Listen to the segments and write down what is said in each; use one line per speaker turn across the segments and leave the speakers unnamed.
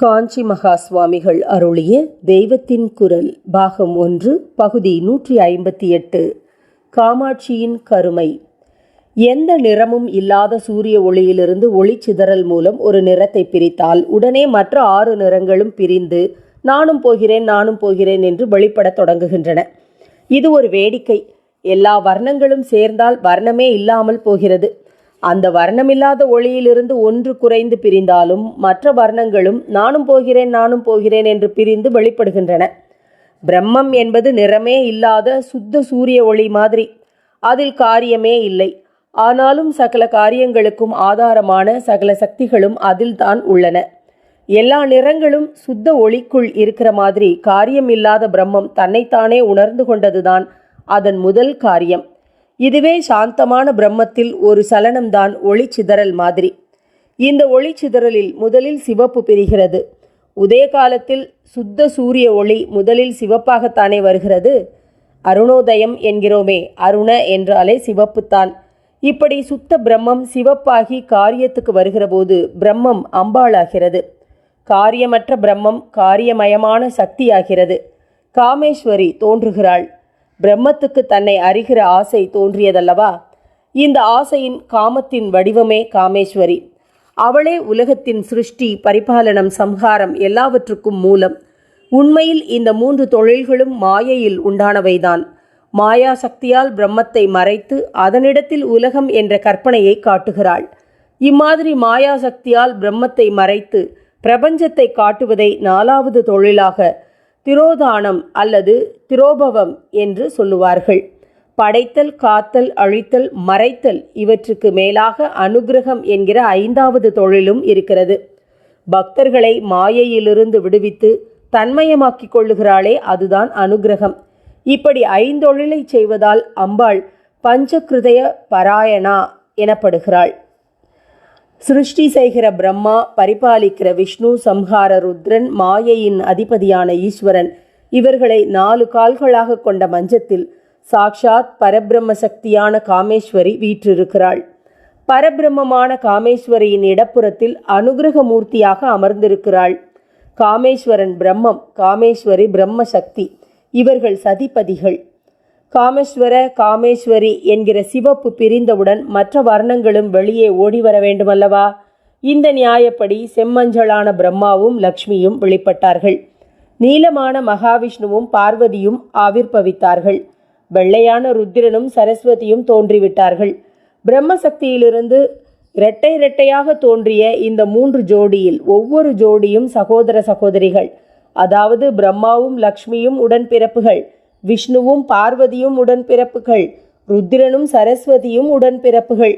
காஞ்சி மகா சுவாமிகள் அருளிய தெய்வத்தின் குரல் பாகம் ஒன்று பகுதி நூற்றி ஐம்பத்தி எட்டு. காமாட்சியின் கருமை. எந்த நிறமும் இல்லாத சூரிய ஒளியிலிருந்து ஒளி சிதறல் மூலம் ஒரு நிறத்தை பிரித்தால் உடனே மற்ற ஆறு நிறங்களும் பிரிந்து நானும் போகிறேன் நானும் போகிறேன் என்று வெளிப்படத் தொடங்குகின்றன. இது ஒரு வேடிக்கை. எல்லா வர்ணங்களும் சேர்ந்தால் வர்ணமே இல்லாமல் போகிறது. அந்த வர்ணமில்லாத ஒளியிலிருந்து ஒன்று குறைந்து பிரிந்தாலும் மற்ற வர்ணங்களும் நானும் போகிறேன் நானும் போகிறேன் என்று பிரிந்து வெளிப்படுகின்றன. பிரம்மம் என்பது நிறமே இல்லாத சுத்த சூரிய ஒளி மாதிரி. அதில் காரியமே இல்லை. ஆனாலும் சகல காரியங்களுக்கும் ஆதாரமான சகல சக்திகளும் அதில்தான் உள்ளன. எல்லா நிறங்களும் சுத்த ஒளிக்குள் இருக்கிற மாதிரி காரியம் இல்லாத பிரம்மம் தன்னைத்தானே உணர்ந்து கொண்டதுதான் அதன் முதல் காரியம். இதுவே சாந்தமான பிரம்மத்தில் ஒரு சலனம்தான் ஒளி சிதறல் மாதிரி. இந்த ஒளி சிதறலில் முதலில் சிவப்பு பிரிகிறது. உதய காலத்தில் சுத்த சூரிய ஒளி முதலில் சிவப்பாகத்தானே வருகிறது. அருணோதயம் என்கிறோமே அருண என்றாலே சிவப்புத்தான். இப்படி சுத்த பிரம்மம் சிவப்பாகி காரியத்துக்கு வருகிறபோது பிரம்மம் அம்பாளாகிறது. காரியமற்ற பிரம்மம் காரியமயமான சக்தியாகிறது. காமேஸ்வரி தோன்றுகிறாள். பிரம்மத்துக்கு தன்னை அறிகிற ஆசை தோன்றியதல்லவா? இந்த ஆசையின் காமத்தின் வடிவமே காமேஸ்வரி. அவளே உலகத்தின் சிருஷ்டி பரிபாலனம் சம்ஹாரம் எல்லாவற்றுக்கும் மூலம். உண்மையில் இந்த மூன்று தொழில்களும் மாயையில் உண்டானவைதான். மாயா சக்தியால் பிரம்மத்தை மறைத்து அதனிடத்தில் உலகம் என்ற கற்பனையை காட்டுகிறாள். இம்மாதிரி மாயா சக்தியால் பிரம்மத்தை மறைத்து பிரபஞ்சத்தை காட்டுவதை நாலாவது தொழிலாக திரோதானம் அல்லது திரோபவம் என்று சொல்லுவார்கள். படைத்தல் காத்தல் அழித்தல் மறைத்தல் இவற்றுக்கு மேலாக அனுகிரகம் என்கிற ஐந்தாவது தொழிலும் இருக்கிறது. பக்தர்களை மாயையிலிருந்து விடுவித்து தன்மயமாக்கிக் கொள்ளுகிறாளே அதுதான் அனுகிரகம். இப்படி ஐந்தொழிலை செய்வதால் அம்பாள் பஞ்சகிருதய பராயணா எனப்படுகிறாள். சிருஷ்டி செய்கிற பிரம்மா பரிபாலிக்கிற விஷ்ணு சம்ஹார ருத்ரன் மாயையின் அதிபதியான ஈஸ்வரன் இவர்களை நாலு கால்களாக கொண்ட மஞ்சத்தில் சாக்ஷாத் பரபிரம்ம சக்தியான காமேஸ்வரி வீற்றிருக்கிறாள். பரபிரம்மமான காமேஸ்வரியின் இடப்புறத்தில் அனுகிரக மூர்த்தியாக அமர்ந்திருக்கிறாள். காமேஸ்வரன் பிரம்மம் காமேஸ்வரி பிரம்ம சக்தி இவர்கள் சதிபதிகள். காமேஸ்வர காமேஸ்வரி என்கிற சிவப்பு பிரிந்தவுடன் மற்ற வர்ணங்களும் வெளியே ஓடி வர வேண்டுமல்லவா? இந்த நியாயப்படி செம்மஞ்சளான பிரம்மாவும் லக்ஷ்மியும் வெளிப்பட்டார்கள். நீலமான மகாவிஷ்ணுவும் பார்வதியும் ஆவிர்பவித்தார்கள். வெள்ளையான ருத்திரனும் சரஸ்வதியும் தோன்றிவிட்டார்கள். பிரம்மசக்தியிலிருந்து இரட்டை இரட்டையாக தோன்றிய இந்த மூன்று ஜோடியில் ஒவ்வொரு ஜோடியும் சகோதர சகோதரிகள் அதாவது பிரம்மாவும் லக்ஷ்மியும் உடன்பிறப்புகள் விஷ்ணுவும் பார்வதியும் உடன்பிறப்புகள் ருத்திரனும் சரஸ்வதியும் உடன்பிறப்புகள்.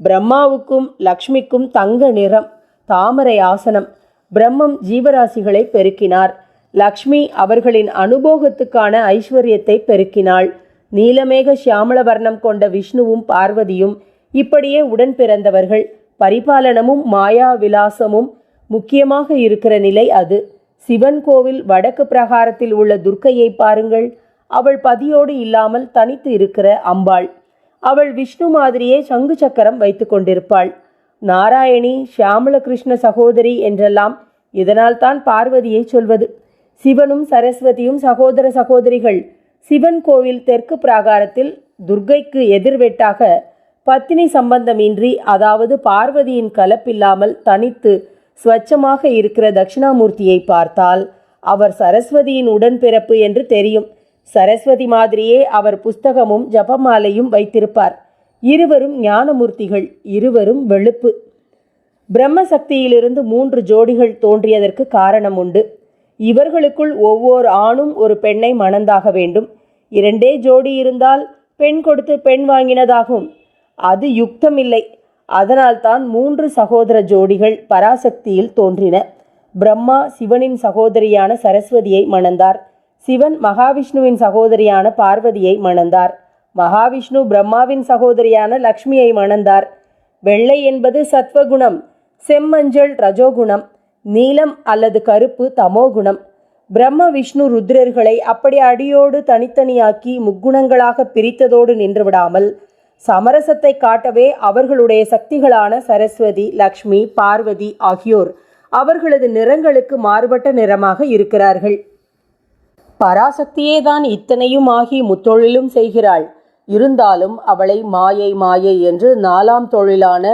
பிரம்மாவுக்கும் லக்ஷ்மிக்கும் தங்க நிறம் தாமரை ஆசனம். பிரம்மம் ஜீவராசிகளை பெருக்கினார். லக்ஷ்மி அவர்களின் அனுபோகத்துக்கான ஐஸ்வர்யத்தை பெருக்கினாள். நீலமேக சியாமள வர்ணம் கொண்ட விஷ்ணுவும் பார்வதியும் இப்படியே உடன் பிறந்தவர்கள். பரிபாலனமும் மாயா விலாசமும் முக்கியமாக இருக்கிற நிலை அது. சிவன் கோவில் வடக்கு பிரகாரத்தில் உள்ள துர்க்கையை பாருங்கள். அவள் பதியோடு இல்லாமல் தனித்து இருக்கிற அம்பாள். அவள் விஷ்ணு மாதிரியே சங்கு சக்கரம் வைத்து கொண்டிருப்பாள். நாராயணி ஷியாமல கிருஷ்ண சகோதரி என்றெல்லாம் இதனால் தான் பார்வதியை சொல்வது. சிவனும் சரஸ்வதியும் சகோதர சகோதரிகள். சிவன் கோவில் தெற்கு பிராகாரத்தில் துர்க்கைக்கு எதிர்வெட்டாக பத்தினி சம்பந்தமின்றி அதாவது பார்வதியின் கலப்பில்லாமல் தனித்து ஸ்வச்சமாக இருக்கிற தட்சிணாமூர்த்தியை பார்த்தால் அவர் சரஸ்வதியின் உடன்பிறப்பு என்று தெரியும். சரஸ்வதி மாதிரியே அவர் புஸ்தகமும் ஜபமாலையும் வைத்திருப்பார். இருவரும் ஞானமூர்த்திகள் இருவரும் வெளுப்பு. பிரம்மசக்தியிலிருந்து மூன்று ஜோடிகள் தோன்றியதற்கு காரணம் உண்டு. இவர்களுக்குள் ஒவ்வொரு ஆணும் ஒரு பெண்ணை மணந்தாக வேண்டும். இரண்டே ஜோடி இருந்தால் பெண் கொடுத்து பெண் வாங்கினதாகும். அது யுக்தமில்லை. அதனால்தான் மூன்று சகோதர ஜோடிகள் பராசக்தியில் தோன்றின. பிரம்மா சிவனின் சகோதரியான சரஸ்வதியை மணந்தார். சிவன் மகாவிஷ்ணுவின் சகோதரியான பார்வதியை மணந்தார். மகாவிஷ்ணு பிரம்மாவின் சகோதரியான லக்ஷ்மியை மணந்தார். வெள்ளை என்பது சத்வகுணம் செம்மஞ்சள் ரஜோகுணம் நீலம் அல்லது கருப்பு தமோகுணம். பிரம்ம விஷ்ணு ருத்ரர்களை அப்படி அடியோடு தனித்தனியாக்கி முக்குணங்களாக பிரித்ததோடு நின்றுவிடாமல் சமரசத்தை காட்டவே அவர்களுடைய சக்திகளான சரஸ்வதி லக்ஷ்மி பார்வதி ஆகியோர் அவர்களது நிறங்களுக்கு மாறுபட்ட நிறமாக இருக்கிறார்கள். பராசக்தியே தான் இத்தனையும் ஆகி முத்தொழிலும் செய்கிறாள். இருந்தாலும் அவளை மாயை மாயை என்று நாலாம் தொழிலான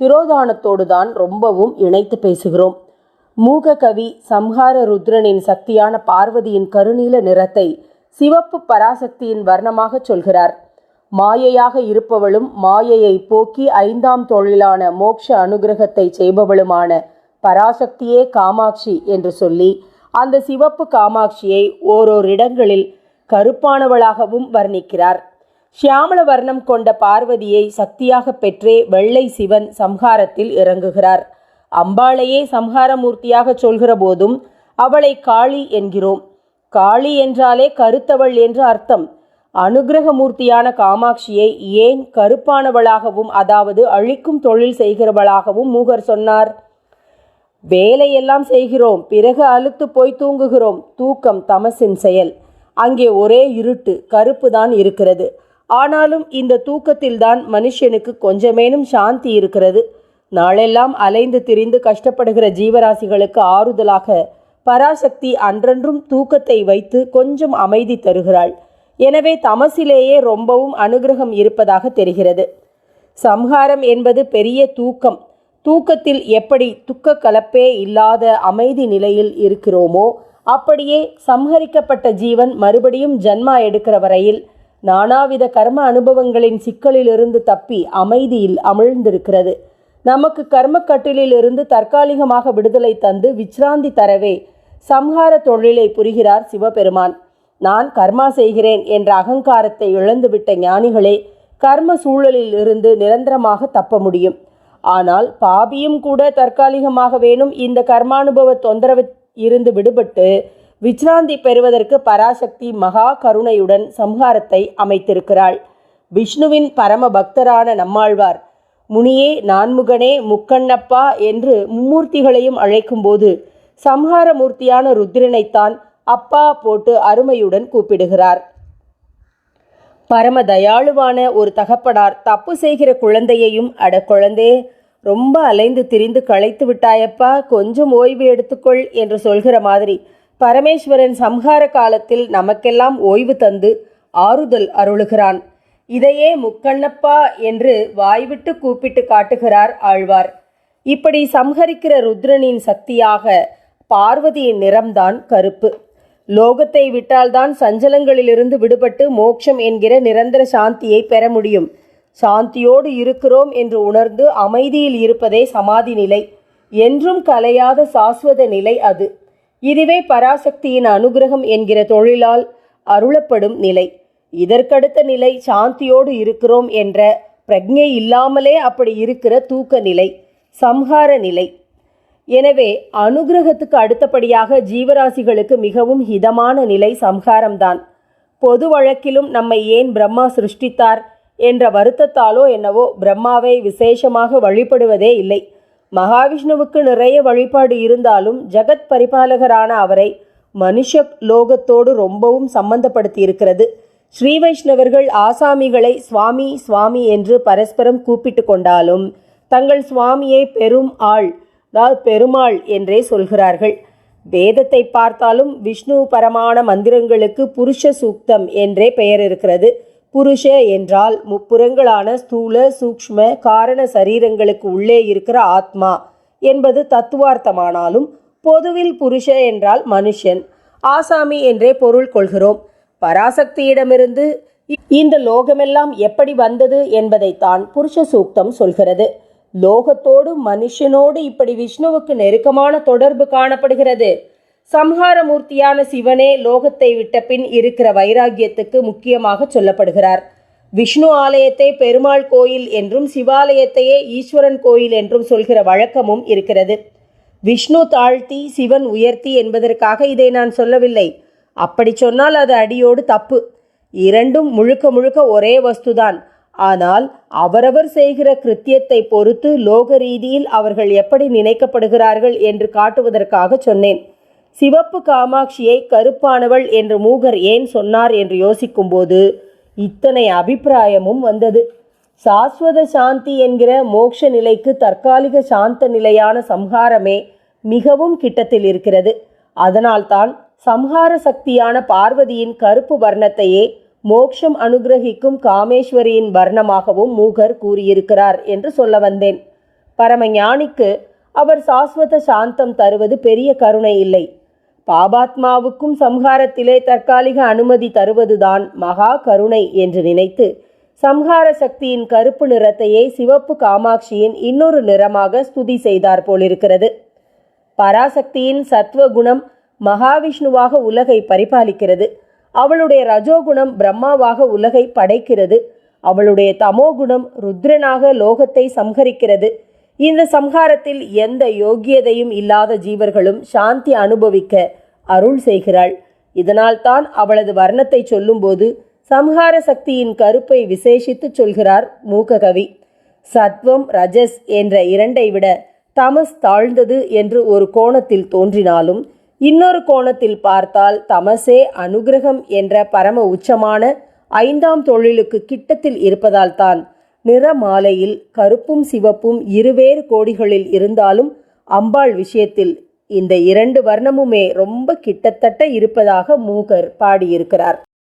திரோதானத்தோடு தான் ரொம்பவும் இணைத்து பேசுகிறோம். மூககவி சம்ஹார ருத்ரனின் சக்தியான பார்வதியின் கருநீல நிறத்தை சிவப்பு பராசக்தியின் வர்ணமாகச் சொல்கிறார். மாயையாக இருப்பவளும் மாயையை போக்கி ஐந்தாம் தொழிலான மோக்ஷ அனுகிரகத்தை செய்பவளுமான பராசக்தியே காமாட்சி என்று சொல்லி அந்த சிவப்பு காமாட்சியை ஓரோர் இடங்களில் கருப்பானவளாகவும் வர்ணிக்கிறார். சியாமள வர்ணம் கொண்ட பார்வதியை சக்தியாக பெற்றே வெள்ளை சிவன் சம்ஹாரத்தில் இறங்குகிறார். அம்பாளையே சம்ஹாரமூர்த்தியாக சொல்கிற போதும் அவளை காளி என்கிறோம். காளி என்றாலே கருத்தவள் என்று அர்த்தம். அனுகிரகமூர்த்தியான காமாட்சியை ஏன் கருப்பானவளாகவும் அதாவது அழிக்கும் தொழில் செய்கிறவளாகவும் மூகர் சொன்னார். வேலையெல்லாம் செய்கிறோம் பிறகு அழுத்து போய் தூங்குகிறோம். தூக்கம் தமசின் செயல். அங்கே ஒரே இருட்டு கருப்பு தான் இருக்கிறது. ஆனாலும் இந்த தூக்கத்தில்தான் மனுஷனுக்கு கொஞ்சமேனும் சாந்தி இருக்கிறது. நாளெல்லாம் அலைந்து திரிந்து கஷ்டப்படுகிற ஜீவராசிகளுக்கு ஆறுதலாக பராசக்தி அன்றன்றும் தூக்கத்தை வைத்து கொஞ்சம் அமைதி தருகிறாள். எனவே தமசிலேயே ரொம்பவும் அனுகிரகம் இருப்பதாக தெரிகிறது. சம்ஹாரம் என்பது பெரிய தூக்கம். தூக்கத்தில் எப்படி துக்க கலப்பே இல்லாத அமைதி நிலையில் இருக்கிறோமோ அப்படியே சம்ஹரிக்கப்பட்ட ஜீவன் மறுபடியும் ஜன்மா எடுக்கிற வரையில் நானாவித கர்ம அனுபவங்களின் சிக்கலிலிருந்து தப்பி அமைதியில் அமிழ்ந்திருக்கிறது. நமக்கு கர்மக்கட்டிலிருந்து தற்காலிகமாக விடுதலை தந்து விச்ராந்தி தரவே சம்ஹார தொழிலை புரிகிறார் சிவபெருமான். நான் கர்மா செய்கிறேன் என்ற அகங்காரத்தை இழந்துவிட்ட ஞானிகளே கர்ம சூழலில் இருந்து நிரந்தரமாக தப்ப முடியும். ஆனால் பாபியும் கூட தற்காலிகமாக வேணும் இந்த கர்மானுபவ தொந்தரவு இருந்து விடுபட்டு விச்ராந்தி பெறுவதற்கு பராசக்தி மகா கருணையுடன் சம்ஹாரத்தை அமைத்திருக்கிறாள். விஷ்ணுவின் பரம பக்தரான நம்மாழ்வார் முனியே நான்முகனே முக்கண்ணப்பா என்று மும்மூர்த்திகளையும் அழைக்கும்போது சம்ஹார மூர்த்தியான ருத்ரனைத்தான் அப்பா போட்டு அருமையுடன் கூப்பிடுகிறார். பரம தயாளுவான ஒரு தகப்படார் தப்பு செய்கிற குழந்தையையும் அட குழந்தே ரொம்ப அலைந்து திரிந்து களைத்து விட்டாயப்பா கொஞ்சம் ஓய்வு எடுத்துக்கொள் என்று சொல்கிற மாதிரி பரமேஸ்வரன் சம்ஹார காலத்தில் நமக்கெல்லாம் ஓய்வு தந்து ஆறுதல் அருளுகிறான். இதையே முக்கண்ணப்பா என்று வாய்விட்டு கூப்பிட்டு காட்டுகிறார் ஆழ்வார். இப்படி சம்ஹரிக்கிற ருத்ரனின் சக்தியாக பார்வதியின் நிறம்தான் கருப்பு. லோகத்தை விட்டால்தான் சஞ்சலங்களிலிருந்து விடுபட்டு மோட்சம் என்கிற நிரந்தர சாந்தியை பெற முடியும். சாந்தியோடு இருக்கிறோம் என்று உணர்ந்து அமைதியில் இருப்பதே சமாதி நிலை. என்றும் கலையாத சாஸ்வத நிலை அது. இதுவே பராசக்தியின் அனுகிரகம் என்கிற தொழிலால் அருளப்படும் நிலை. இதற்கடுத்த நிலை சாந்தியோடு இருக்கிறோம் என்ற பிரக்ஞை இல்லாமலே அப்படி இருக்கிற தூக்க நிலை. சம்ஹார நிலை. எனவே அனுகிரகத்துக்கு அடுத்தபடியாக ஜீவராசிகளுக்கு மிகவும் ஹிதமான நிலை சம்ஹாரம்தான். பொது வழக்கிலும் நம்மை ஏன் பிரம்மா சிருஷ்டித்தார் என்ற வருத்தத்தாலோ என்னவோ பிரம்மாவை விசேஷமாக வழிபடுவதே இல்லை. மகாவிஷ்ணுவுக்கு நிறைய வழிபாடு இருந்தாலும் ஜகத் பரிபாலகரான அவரை மனுஷ லோகத்தோடு ரொம்பவும் சம்பந்தப்படுத்தி இருக்கிறது ஸ்ரீ வைஷ்ணவர்கள் ஆசாமிகளை சுவாமி சுவாமி என்று பரஸ்பரம் கூப்பிட்டு கொண்டாலும் தங்கள் சுவாமியை பெரும் ஆள் அதாவது பெருமாள் என்றே சொல்கிறார்கள். வேதத்தை பார்த்தாலும் விஷ்ணு பரமான மந்திரங்களுக்கு புருஷ சூக்தம் என்றே பெயர் இருக்கிறது. புருஷ என்றால் முப்புறங்களான ஸ்தூல சூக்ஷ்ம காரண சரீரங்களுக்கு உள்ளே இருக்கிற ஆத்மா என்பது தத்துவார்த்தமானாலும் பொதுவில் புருஷ என்றால் மனுஷன். ஆசாமி என்றே பொருள் கொள்கிறோம். பராசக்தியிடமிருந்து இந்த லோகமெல்லாம் எப்படி வந்தது என்பதைத்தான் புருஷ சூக்தம் சொல்கிறது. லோகத்தோடு மனுஷனோடு இப்படி விஷ்ணுவுக்கு நெருக்கமான தொடர்பு காணப்படுகிறது. சம்ஹாரமூர்த்தியான சிவனே லோகத்தை விட்ட பின் இருக்கிற வைராக்கியத்துக்கு முக்கியமாக சொல்லப்படுகிறார். விஷ்ணு ஆலயத்தை பெருமாள் கோயில் என்றும் சிவாலயத்தையே ஈஸ்வரன் கோயில் என்றும் சொல்கிற வழக்கமும் இருக்கிறது. விஷ்ணு தாழ்த்தி சிவன் உயர்த்தி என்பதற்காக இதை நான் சொல்லவில்லை. அப்படி சொன்னால் அது அடியோடு தப்பு. இரண்டும் முழுக்க முழுக்க ஒரே வஸ்துதான். ஆனால் அவரவர் செய்கிற கிருத்தியத்தை பொறுத்து லோக ரீதியில் அவர்கள் எப்படி நினைக்கப்படுகிறார்கள் என்று காட்டுவதற்காக சொன்னேன். சிவப்பு காமாட்சியை கருப்பானவள் என்று மூகர் ஏன் சொன்னார் என்று யோசிக்கும்போது இத்தனை அபிப்பிராயமும் வந்தது. சாஸ்வத சாந்தி என்கிற மோட்ச நிலைக்கு தற்காலிக சாந்த நிலையான சம்ஹாரமே மிகவும் கிட்டத்தில் இருக்கிறது. அதனால்தான் சம்ஹார சக்தியான பார்வதியின் கருப்பு வர்ணத்தையே மோக்ஷம் அனுகிரகிக்கும் காமேஸ்வரியின் வர்ணமாகவும் மூகர் கூறியிருக்கிறார் என்று சொல்ல வந்தேன். பரமஞானிக்கு அவர் சாஸ்வத சாந்தம் தருவது பெரிய கருணை இல்லை. பாபாத்மாவுக்கும் சம்ஹாரத்திலே தற்காலிக அனுமதி தருவதுதான் மகா கருணை என்று நினைத்து சம்ஹார சக்தியின் கருப்பு நிறத்தையே சிவப்பு காமாட்சியின் இன்னொரு நிறமாக ஸ்துதி செய்தார் போலிருக்கிறது. பராசக்தியின் சத்துவ குணம் மகாவிஷ்ணுவாக உலகை பரிபாலிக்கிறது. அவளுடைய ரஜோகுணம் பிரம்மாவாக உலகை படைக்கிறது. அவளுடைய தமோகுணம் ருத்ரனாக லோகத்தை சம்ஹரிக்கிறது. இந்த சம்ஹாரத்தில் எந்த யோக்கியதையும் இல்லாத ஜீவர்களும் சாந்தி அனுபவிக்க அருள் செய்கிறாள். இதனால்தான் அவளது வர்ணத்தை சொல்லும்போது சம்ஹார சக்தியின் கருப்பை விசேஷித்து சொல்கிறார் மூககவி. சத்வம் ரஜஸ் என்ற இரண்டை விட தமஸ் தாழ்ந்தது என்று ஒரு கோணத்தில் தோன்றினாலும் இன்னொரு கோணத்தில் பார்த்தால் தமசே அனுகிரகம் என்ற பரம உச்சமான ஐந்தாம் தொழிலுக்கு கிட்டத்தில் இருப்பதால் தான் நிறமாலையில் கருப்பும் சிவப்பும் இருவேறு கோடிகளில் இருந்தாலும் அம்பாள் விஷயத்தில் இந்த இரண்டு வர்ணமுமே ரொம்ப கிட்டத்தட்ட இருப்பதாக மூகர் பாடியிருக்கிறார்.